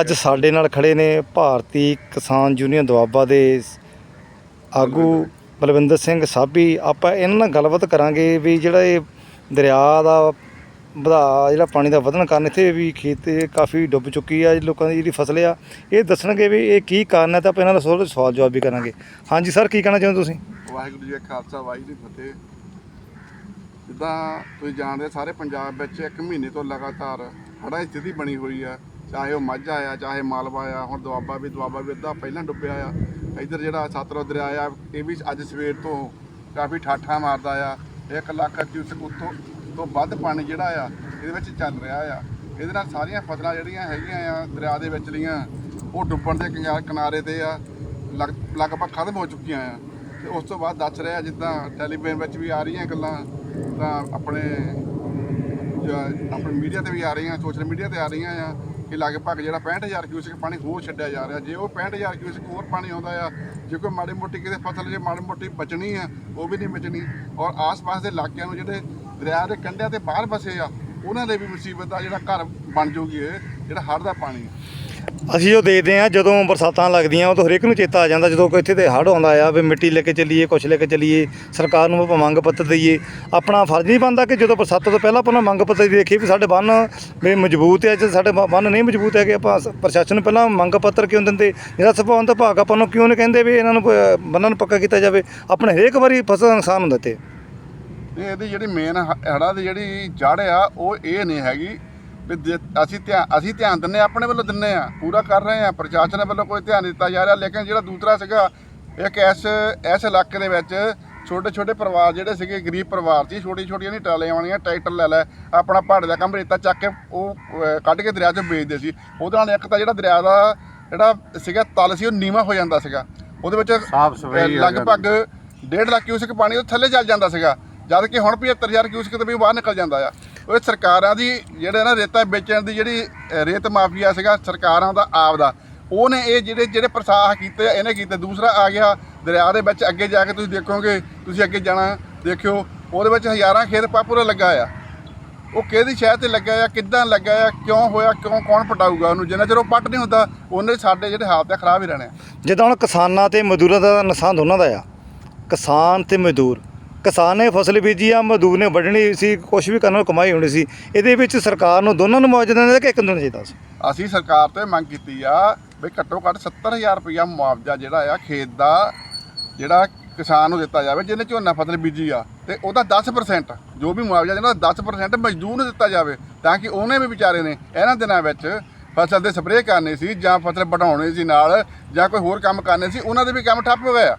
ਅੱਜ ਸਾਡੇ ਨਾਲ ਖੜੇ ਨੇ ਭਾਰਤੀ ਕਿਸਾਨ ਯੂਨੀਅਨ ਦੁਆਬਾ ਦੇ ਆਗੂ ਬਲਵਿੰਦਰ ਸਿੰਘ ਸਾਬੀ। ਆਪਾਂ ਇਹਨਾਂ ਨਾਲ ਗੱਲਬਾਤ ਕਰਾਂਗੇ ਵੀ ਜਿਹੜਾ ਇਹ ਦਰਿਆ ਦਾ ਵਧਾ ਜਿਹੜਾ ਪਾਣੀ ਦਾ ਵਧਣ ਕਾਰਨ ਇੱਥੇ ਵੀ ਖੇਤ ਕਾਫੀ ਡੁੱਬ ਚੁੱਕੀ ਆ ਲੋਕਾਂ ਦੀ ਜਿਹੜੀ ਫਸਲ ਆ ਇਹ ਦੱਸਣਗੇ ਵੀ ਇਹ ਕੀ ਕਾਰਨ ਹੈ ਤਾਂ ਆਪਾਂ ਇਹਨਾਂ ਦਾ ਸਵਾਲ ਸਵਾਲ ਜਵਾਬ ਵੀ ਕਰਾਂਗੇ। ਹਾਂਜੀ ਸਰ ਕੀ ਕਹਿਣਾ ਚਾਹੁੰਦੇ ਤੁਸੀਂ? ਵਾਹਿਗੁਰੂ ਜੀ ਕਾ ਖਾਲਸਾ ਵਾਹਿਗੁਰੂ ਜੀ ਫਤਿਹ। ਜਿੱਦਾਂ ਤੁਸੀਂ ਜਾਣਦੇ ਸਾਰੇ ਪੰਜਾਬ ਵਿੱਚ ਇੱਕ ਮਹੀਨੇ ਤੋਂ ਲਗਾਤਾਰ ਹੜ੍ਹਾਂ ਦੀ ਸਥਿਤੀ ਬਣੀ ਹੋਈ ਆ। ਚਾਹੇ ਉਹ ਮਾਝਾ ਆ ਚਾਹੇ ਮਾਲਵਾ ਆ ਹੁਣ ਦੁਆਬਾ ਵੀ ਦੁਆਬਾ ਵੀ ਅੱਧਾ ਪਹਿਲਾਂ ਡੁੱਬਿਆ ਆ। ਇੱਧਰ ਜਿਹੜਾ ਸਤਲੁਜ ਦਰਿਆ ਆ, ਇਹ ਵੀ ਅੱਜ ਸਵੇਰ ਤੋਂ ਕਾਫੀ ਠਾਠਾਂ ਮਾਰਦਾ ਆ। 1 ਲੱਖ ਕਿਊਸਕ ਉੱਤੋਂ ਤੋਂ ਵੱਧ ਪਾਣੀ ਜਿਹੜਾ ਆ, ਇਹਦੇ ਵਿੱਚ ਚੱਲ ਰਿਹਾ ਆ। ਇਹਦੇ ਨਾਲ ਸਾਰੀਆਂ ਫਸਲਾਂ ਜਿਹੜੀਆਂ ਹੈਗੀਆਂ ਆ, ਦਰਿਆ ਦੇ ਵਿੱਚ ਲੀਆਂ ਉਹ ਡੁੱਬਣ ਦੇ ਕਿਨਾਰੇ ਤੇ ਆ, ਲਗ- ਲਗਭਗ ਖਤਮ ਹੋ ਚੁੱਕੀਆਂ ਆ। ਤੇ ਉਸ ਤੋਂ ਬਾਅਦ ਦੱਸ ਰਿਹਾ ਜਿੱਦਾਂ ਟੈਲੀਵਿਜ਼ਨ ਵਿੱਚ ਵੀ ਆ ਰਹੀਆਂ ਗੱਲਾਂ, ਤਾਂ ਆਪਣੇ ਆਪਣੇ ਮੀਡੀਆ ਤੇ ਵੀ ਆ ਰਹੀਆਂ, ਸੋਸ਼ਲ ਮੀਡੀਆ ਤੇ ਆ ਰਹੀਆਂ ਆ। ਕਿ ਲਗਭਗ ਜਿਹੜਾ 65000 ਕਿਊਸਿਕ ਪਾਣੀ ਹੋਰ ਛੱਡਿਆ ਜਾ ਰਿਹਾ। ਜੇ ਉਹ 65000 ਕਿਊਸਿਕ ਹੋਰ ਪਾਣੀ ਆਉਂਦਾ ਆ, ਜੇ ਕੋਈ ਮਾੜੀ ਮੋਟੀ ਕਿਤੇ ਫਸਲ, ਜੇ ਮਾੜੀ ਮੋਟੀ ਬਚਣੀ ਆ, ਉਹ ਵੀ ਨਹੀਂ ਬਚਣੀ। ਔਰ ਆਸ-ਪਾਸ ਦੇ ਇਲਾਕਿਆਂ ਨੂੰ ਜਿਹੜੇ ਦਰਿਆ ਦੇ ਕੰਢਿਆਂ ਤੇ ਬਾਹਰ ਵਸੇ ਆ, ਉਹਨਾਂ ਦੇ ਵੀ ਮੁਸੀਬਤ ਦਾ ਜਿਹੜਾ ਘਰ ਬਣ ਜੂਗੀ ਇਹ, ਜਿਹੜਾ ਹੜ੍ਹ ਦਾ ਪਾਣੀ। ਅਸੀਂ ਜੋ ਦੇਖਦੇ ਆ ਜਦੋਂ ਬਰਸਾਤਾਂ ਲੱਗਦੀਆਂ, ਉਹ ਤਾਂ ਹਰੇਕ ਨੂੰ ਚੇਤਾ ਆ ਜਾਂਦਾ, ਜਦੋਂ ਕੋਈ ਇੱਥੇ ਤੇ ਹੜ੍ਹ ਆਉਂਦਾ ਆ, ਵੀ ਮਿੱਟੀ ਲੈ ਕੇ ਚੱਲੀਏ, ਕੁਛ ਲੈ ਕੇ ਚੱਲੀਏ, ਸਰਕਾਰ ਨੂੰ ਆਪਾਂ ਮੰਗ ਪੱਤਰ ਦਈਏ, ਆਪਣਾ ਫਰਜ਼ ਨਹੀਂ ਬਣਦਾ ਕਿ ਜਦੋਂ ਬਰਸਾਤਾਂ ਤੋਂ ਪਹਿਲਾਂ ਆਪਾਂ ਨੂੰ ਮੰਗ ਪੱਤਰ ਦੇਖੀਏ ਵੀ ਸਾਡੇ ਬੰਨ ਵੀ ਮਜ਼ਬੂਤ ਹੈ ਜੇ ਸਾਡੇ ਬੰਨ ਨਹੀਂ ਮਜ਼ਬੂਤ ਹੈਗੇ, ਆਪਾਂ ਪ੍ਰਸ਼ਾਸਨ ਨੂੰ ਪਹਿਲਾਂ ਮੰਗ ਪੱਤਰ ਕਿਉਂ ਦਿੰਦੇ? ਜਿਹੜਾ ਸਭਾਵੰਤ ਭਾਗ ਆਪਾਂ ਨੂੰ ਕਿਉਂ ਨਹੀਂ ਕਹਿੰਦੇ ਵੀ ਇਹਨਾਂ ਨੂੰ ਬੰਨਾਂ ਨੂੰ ਪੱਕਾ ਕੀਤਾ ਜਾਵੇ? ਆਪਣੇ ਹਰੇਕ ਵਾਰੀ ਫਸਲ ਦਾ ਨੁਕਸਾਨ ਹੁੰਦਾ ਤੇ ਇਹਦੀ ਜਿਹੜੀ ਮੇਨ ਹੜਾ ਦੀ ਜਿਹੜੀ ਜੜ ਆ, ਉਹ ਇਹ ਨਹੀਂ ਹੈਗੀ ਵੀ ਜੇ ਅਸੀਂ ਧਿਆਨ ਅਸੀਂ ਧਿਆਨ ਦਿੰਨੇ ਆ, ਆਪਣੇ ਵੱਲੋਂ ਦਿੰਨੇ ਆ ਪੂਰਾ ਕਰ ਰਹੇ ਆ ਪ੍ਰਸ਼ਾਸਨ ਵੱਲੋਂ ਕੋਈ ਧਿਆਨ ਨਹੀਂ ਦਿੱਤਾ ਜਾ ਰਿਹਾ ਲੇਕਿਨ ਜਿਹੜਾ ਦੂਸਰਾ ਸੀਗਾ ਇੱਕ ਇਸ ਇਸ ਇਲਾਕੇ ਦੇ ਵਿੱਚ ਛੋਟੇ ਛੋਟੇ ਪਰਿਵਾਰ ਜਿਹੜੇ ਸੀਗੇ ਗਰੀਬ ਪਰਿਵਾਰ ਸੀ ਛੋਟੀ ਛੋਟੀਆਂ ਨਹੀਂ ਟਰਾਲੀਆਂ ਵਾਲੀਆਂ ਟਰੈਕਟਰ ਲੈ ਲੈ ਆਪਣਾ ਪਹਾੜ ਦਾ ਕੰਮ ਰੇਤਾ ਚੱਕ ਕੇ ਉਹ ਅਹ, ਕੱਢ ਕੇ ਦਰਿਆ 'ਚ ਵੇਚਦੇ ਸੀ। ਉਹਦੇ ਨਾਲ ਇੱਕ ਤਾਂ ਜਿਹੜਾ ਦਰਿਆ ਦਾ ਜਿਹੜਾ ਸੀਗਾ ਤਲ ਸੀ ਉਹ ਨੀਵਾ ਹੋ ਜਾਂਦਾ ਸੀਗਾ। ਉਹਦੇ ਵਿੱਚ ਸਾਫ਼ ਸਫ਼ਾਈ ਲਗਭਗ 1.5 ਲੱਖ ਕਿਊਸਕ ਪਾਣੀ ਉਹ ਥੱਲੇ ਚੱਲ ਜਾਂਦਾ ਸੀਗਾ ਜਦ ਕਿ ਹੁਣ 75000 ਕਿਊਸਕ ਤੇ ਵੀ ਬਾਹਰ ਨਿਕਲ ਜਾਂਦਾ ਆ। ਉਹ ਸਰਕਾਰਾਂ ਦੀ ਜਿਹੜੇ ਨਾ ਰੇਤਾ ਵੇਚਣ ਦੀ ਜਿਹੜੀ ਰੇਤ ਮਾਫੀਆ ਸੀਗਾ ਸਰਕਾਰਾਂ ਦਾ ਆਪ ਦਾ ਉਹਨੇ ਇਹ ਜਿਹੜੇ ਜਿਹੜੇ ਪ੍ਰਸਾਹ ਕੀਤੇ, ਇਹਨੇ ਕੀਤੇ। ਦੂਸਰਾ ਆ ਗਿਆ ਦਰਿਆ ਦੇ ਵਿੱਚ, ਅੱਗੇ ਜਾ ਕੇ ਤੁਸੀਂ ਦੇਖੋਗੇ, ਤੁਸੀਂ ਅੱਗੇ ਜਾਣਾ, ਦੇਖਿਓ। ਉਹਦੇ ਵਿੱਚ ਹਜ਼ਾਰਾਂ ਖੇਤ ਪਾਪੂਰਾ ਲੱਗਾ ਆ। ਉਹ ਕਿਹਦੀ ਸ਼ਹਿਰ ਤੇ ਲੱਗਾ ਆ, ਕਿੱਦਾਂ ਲੱਗਾ ਆ, ਕਿਉਂ ਹੋਇਆ, ਕਿਉਂ ਕੌਣ ਪਟਾਊਗਾ ਉਹਨੂੰ? ਜਿੰਨਾ ਚਿਰ ਉਹ ਪੱਟ ਨਹੀਂ ਹੁੰਦਾ, ਉਹਨੇ ਸਾਡੇ ਜਿਹੜੇ ਹਾਲਤ ਆ, ਖਰਾਬ ਹੀ ਰਹਿਣੇ ਜਿੱਦਾਂ ਹੁਣ ਕਿਸਾਨਾਂ ਤੇ ਮਜ਼ਦੂਰਾਂ ਦਾ ਨੁਕਸਾਨ ਦੋਨਾਂ ਦਾ ਆ। ਕਿਸਾਨ ਤੇ ਮਜ਼ਦੂਰ। ਕਿਸਾਨ ਨੇ ਫਸਲ ਬੀਜੀ ਆ, ਮਜ਼ਦੂਰ ਨੇ ਵੱਢਣੀ ਸੀ ਕੁਝ ਵੀ ਕਰਨ ਕਮਾਈ ਹੋਣੀ ਸੀ। ਇਹਦੇ ਵਿੱਚ ਸਰਕਾਰ ਨੂੰ ਦੋਨਾਂ ਨੂੰ ਮੁਆਵਜ਼ਾ ਦੇਣਾ ਕਿ ਇੱਕ ਨੂੰ ਦੇਣਾ ਚਾਹੀਦਾ ਸੀ? ਅਸੀਂ ਸਰਕਾਰ ਤੋਂ ਇਹ ਮੰਗ ਕੀਤੀ ਆ ਵੀ ਘੱਟੋ ਘੱਟ 70000 ਰੁਪਇਆ ਮੁਆਵਜ਼ਾ ਜਿਹੜਾ ਆ, ਖੇਤ ਦਾ ਜਿਹੜਾ ਕਿਸਾਨ ਨੂੰ ਦਿੱਤਾ ਜਾਵੇ, ਜਿਹਨੇ ਝੋਨਾ ਫਸਲ ਬੀਜੀ ਆ, ਤੇ ਉਹਦਾ 10% ਜੋ ਵੀ ਮੁਆਵਜ਼ਾ ਜਿਹੜਾ 10% ਮਜ਼ਦੂਰ ਨੂੰ ਦਿੱਤਾ ਜਾਵੇ, ਤਾਂ ਕਿ ਉਹਨੇ ਵੀ ਵਿਚਾਰੇ ਨੇ ਇਹਨਾਂ ਦਿਨਾਂ ਵਿੱਚ ਫਸਲ ਦੇ ਸਪਰੇਅ ਕਰਨੇ ਸੀ ਜਾਂ ਫਸਲ ਵਢਾਉਣੀ ਸੀ ਨਾਲ ਜਾਂ ਕੋਈ ਹੋਰ ਕੰਮ ਕਰਨੇ ਸੀ, ਉਹਨਾਂ ਦੇ ਵੀ ਕੰਮ ਠੱਪ ਹੋ ਗਏ ਆ।